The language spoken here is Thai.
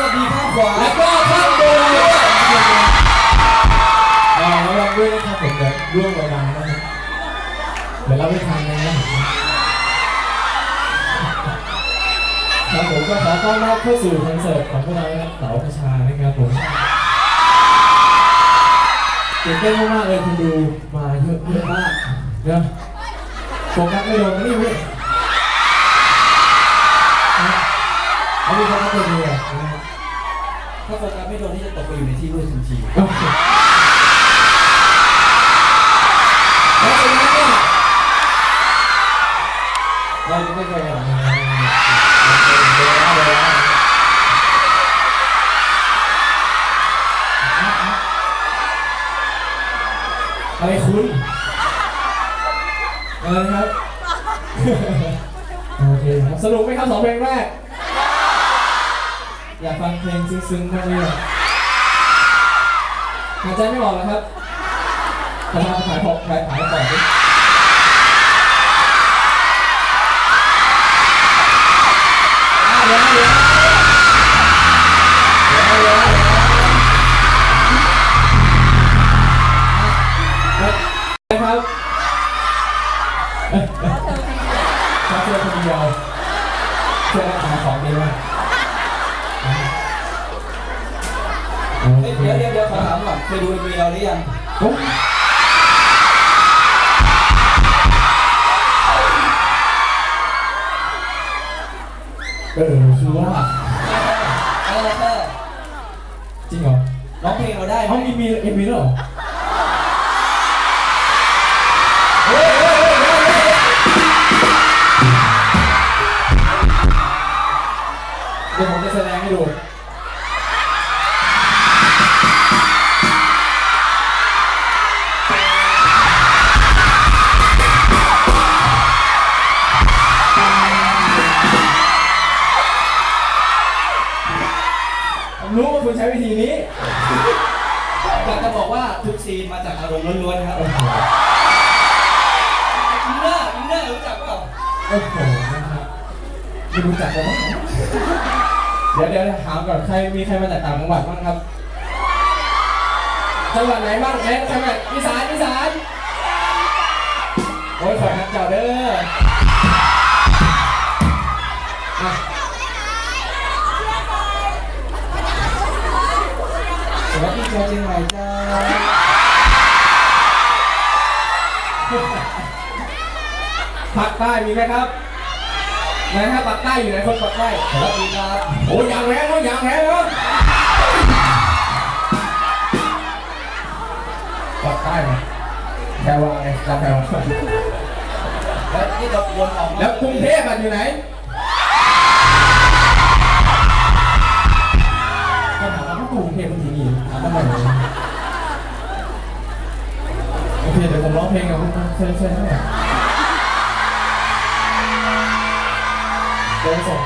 วัสดีข้างขวาแล้วก็ข้างบนด้วยเออระวังด้วยนะครับผมเดี๋ยวร่วงเวลานะครับเดี๋ยวเราไม่ทันนะครับครับผมก็ขอต้อนรับเข้าสู่คอนเสิร์ตของพวกเรานะครับเต๋าประชานะครับผมตื่นเต้นมากๆเลยคุณดูมาเยอะเยอะมากเนอะโฟกัสไม่โดนนะนี่เว้ยเอาดูโฟกัสตัวเดียวนะครับ ถ้าโฟกัสไม่โดนที่จะตกไปอยู่ในที่มืดทันทีเพราะฉะนั้นเนี่ยเราจะไม่เคยแบบนี้อะไรคุณอะไรครับ โอเคครับ สนุกไหมครับสองเพลงแรก อยากฟังเพลงซึ้งๆมากเลยหายใจไม่ออกแล้วครับทำงาขายของขายขายก่อ ถามก่อนเคยดูเอ็มวีเราหรือยังโอ้เออคือว่าเออเออจริงเหรอร้องเพลงเราได้ไหมเขามีมีเอ็มวีด้วยเหรอเดี๋ยวผมจะแสดงให้ดู รู้ว่าคุณใช้วิธีนี้อยากจะบอกว่าทุกซีนมาจากอารมณ์ล้วนๆครับโอ้โหอินเนอร์อินเนอร์รู้จักเปล่าโอ้โหนะครับไม่รู้จักกันมั้งเดี๋ยวเดี๋ยวถามก่อนใครมีใครมาจากต่างจังหวัดบ้างครับจังหวัดไหนบ้างไหนจังหวัดอีสานอีสานโอ้ยขอทักเจ้าเด้ออะ สวัสดีเจ้าเชียงใหม่จ้าภาคใต้มีไหมครับไหนฮะภาคใต้อยู่ไหนคนภาคใต้สวัสดีครับโอ้ยอย่างแรงเนาะอย่างแรงเนาะภาคใต้ไหมแพรวาไงจำแพรวาแล้วนี่เราวนออกมาแล้วกรุงเทพอะอยู่ไหน คุณหญิงเทพมันที่นี่ถามทำไมโอเคเดี๋ยวผมร้องเพลงกับคุณเชิญเชิญให้เดี๋ยวส่ง